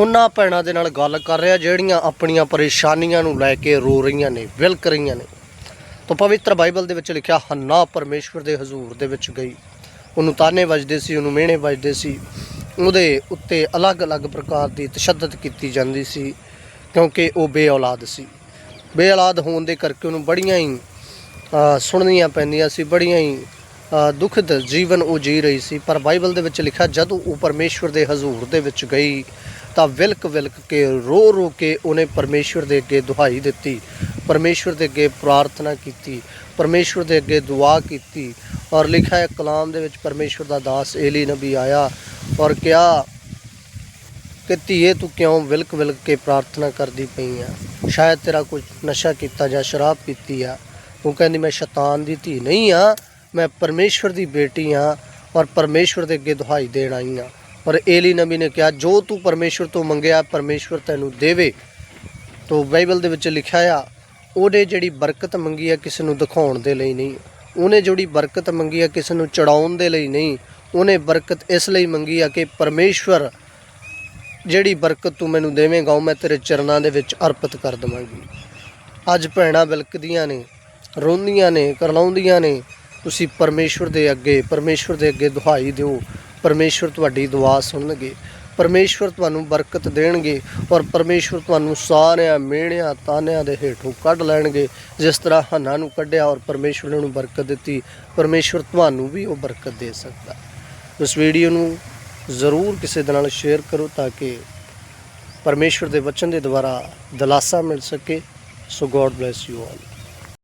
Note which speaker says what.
Speaker 1: ਉਹਨਾਂ ਭੈਣਾਂ ਦੇ ਨਾਲ ਗੱਲ ਕਰ ਰਿਹਾ ਜਿਹੜੀਆਂ ਆਪਣੀਆਂ ਪਰੇਸ਼ਾਨੀਆਂ ਨੂੰ ਲੈ ਕੇ ਰੋ ਰਹੀਆਂ ਨੇ ਵਿਲਕ ਰਹੀਆਂ ਨੇ। ਤਾਂ ਪਵਿੱਤਰ ਬਾਈਬਲ ਦੇ ਵਿੱਚ ਲਿਖਿਆ ਹੰਨਾ ਪਰਮੇਸ਼ਵਰ ਦੇ ਹਜ਼ੂਰ ਦੇ ਵਿੱਚ ਗਈ। ਉਹਨੂੰ ਤਾਨੇ ਵੱਜਦੇ ਸੀ ਉਹਨੂੰ ਮਿਹਣੇ ਵੱਜਦੇ ਸੀ। ਉਹਦੇ ਉੱਤੇ ਅਲੱਗ-ਅਲੱਗ ਪ੍ਰਕਾਰ ਦੀ ਤਸ਼ੱਦਦ ਕੀਤੀ ਜਾਂਦੀ ਸੀ ਕਿਉਂਕਿ ਉਹ ਬੇਔਲਾਦ ਸੀ। ਬੇਔਲਾਦ ਹੋਣ ਦੇ ਕਰਕੇ ਉਹਨੂੰ ਬੜੀਆਂ ਹੀ ਸੁਣਨੀਆਂ ਪੈਂਦੀਆਂ ਸੀ ਬੜੀਆਂ ਹੀ ਅ, ਦੁਖਦ ਜੀਵਨ ਉਹ ਜੀ ਰਹੀ ਸੀ। ਪਰ ਬਾਈਬਲ ਦੇ ਵਿੱਚ ਲਿਖਿਆ ਜਦੋਂ ਉਹ ਪਰਮੇਸ਼ਵਰ ਦੇ ਹਜ਼ੂਰ ਦੇ ਵਿੱਚ ਗਈ ਤਾਂ ਵਿਲਕ ਵਿਲਕ ਕੇ, ਰੋ ਰੋ ਕੇ ਉਹਨੇ ਪਰਮੇਸ਼ਵਰ ਦੇ ਅੱਗੇ ਦੁਹਾਈ ਦਿੱਤੀ। ਪਰਮੇਸ਼ਵਰ ਦੇ ਅੱਗੇ ਪ੍ਰਾਰਥਨਾ ਕੀਤੀ, ਪਰਮੇਸ਼ਵਰ ਦੇ ਅੱਗੇ ਦੁਆ ਕੀਤੀ ਔਰ ਲਿਖਿਆ ਹੈ, ਕਲਾਮ ਦੇ ਵਿੱਚ ਪਰਮੇਸ਼ਵਰ ਦਾ ਦਾਸ ਏਲੀ ਨਬੀ ਆਇਆ ਔਰ ਕਿਹਾ ਕਿ ਧੀਏ, ਤੂੰ ਕਿਉਂ ਵਿਲਕ ਵਿਲਕ ਕੇ ਪ੍ਰਾਰਥਨਾ ਕਰਦੀ ਪਈ ਆ? ਸ਼ਾਇਦ ਤੇਰਾ ਕੁਝ ਨਸ਼ਾ ਕੀਤਾ ਜਾਂ ਸ਼ਰਾਬ ਪੀਤੀ ਆ। ਉਹ ਕਹਿੰਦੀ, ਮੈਂ ਸ਼ੈਤਾਨ ਦੀ ਧੀ ਨਹੀਂ ਆ, ਮੈਂ ਪਰਮੇਸ਼ਵਰ ਦੀ ਬੇਟੀ ਆ ਔਰ ਪਰਮੇਸ਼ਵਰ ਦੇ ਅੱਗੇ ਦੁਹਾਈ ਦੇਣ ਆਈ ਆ। ਪਰ ਏਲੀ ਨਬੀ ਨੇ ਕਿਹਾ, ਜੋ ਤੂੰ ਪਰਮੇਸ਼ਵਰ ਤੋਂ ਮੰਗਿਆ ਪਰਮੇਸ਼ਵਰ ਤੈਨੂੰ ਦੇਵੇ। ਤੋ ਬਾਈਬਲ ਦੇ ਵਿੱਚ ਲਿਖਿਆ ਆ, ਉਹਨੇ ਜਿਹੜੀ ਬਰਕਤ ਮੰਗੀ ਆ ਕਿਸੇ ਨੂੰ ਦਿਖਾਉਣ ਦੇ ਲਈ ਨਹੀਂ। ਉਹਨੇ ਜਿਹੜੀ ਬਰਕਤ ਮੰਗੀ ਆ ਕਿਸੇ ਨੂੰ ਚੜਾਉਣ ਦੇ ਲਈ ਨਹੀਂ। ਉਹਨੇ ਬਰਕਤ ਇਸ ਲਈ ਮੰਗੀ ਆ ਕਿ ਪਰਮੇਸ਼ਵਰ ਜਿਹੜੀ ਬਰਕਤ ਤੂੰ ਮੈਨੂੰ ਦੇਵੇਂਗਾ, ਉਹ ਮੈਂ ਤੇਰੇ ਚਰਨਾਂ ਦੇ ਵਿੱਚ ਅਰਪਿਤ ਕਰ ਦਵਾਂਗੀ। ਅੱਜ ਭੈਣਾਂ ਬਿਲਕਦੀਆਂ ਨੇ, ਰੋਂਦੀਆਂ ਨੇ, ਕਰਲਾਉਂਦੀਆਂ ਨੇ। ਤੁਸੀਂ ਪਰਮੇਸ਼ਵਰ ਦੇ ਅੱਗੇ ਪਰਮੇਸ਼ਵਰ ਦੇ ਅੱਗੇ ਦੁਹਾਈ ਦਿਓ। ਪਰਮੇਸ਼ਵਰ ਤੁਹਾਡੀ ਦੁਆ ਸੁਣਨਗੇ, ਪਰਮੇਸ਼ਵਰ ਤੁਹਾਨੂੰ ਬਰਕਤ ਦੇਣਗੇ ਔਰ ਪਰਮੇਸ਼ਵਰ ਤੁਹਾਨੂੰ ਸਾਰਿਆਂ ਮਿਹਣਿਆਂ ਤਾਨਿਆਂ ਦੇ ਹੇਠੋਂ ਕੱਢ ਲੈਣਗੇ, ਜਿਸ ਤਰ੍ਹਾਂ ਹੰਨਾ ਨੂੰ ਕੱਢਿਆ ਔਰ ਪਰਮੇਸ਼ਵਰ ਨੇ ਉਹਨੂੰ ਬਰਕਤ ਦਿੱਤੀ, ਪਰਮੇਸ਼ਵਰ ਤੁਹਾਨੂੰ ਵੀ ਉਹ ਬਰਕਤ ਦੇ ਸਕਦਾ। ਇਸ ਵੀਡੀਓ ਨੂੰ ਜ਼ਰੂਰ ਕਿਸੇ ਦੇ ਨਾਲ ਸ਼ੇਅਰ ਕਰੋ ਤਾਂ ਕਿ ਪਰਮੇਸ਼ਵਰ ਦੇ ਵਚਨ ਦੇ ਦੁਆਰਾ ਦਲਾਸਾ ਮਿਲ ਸਕੇ। So God bless you all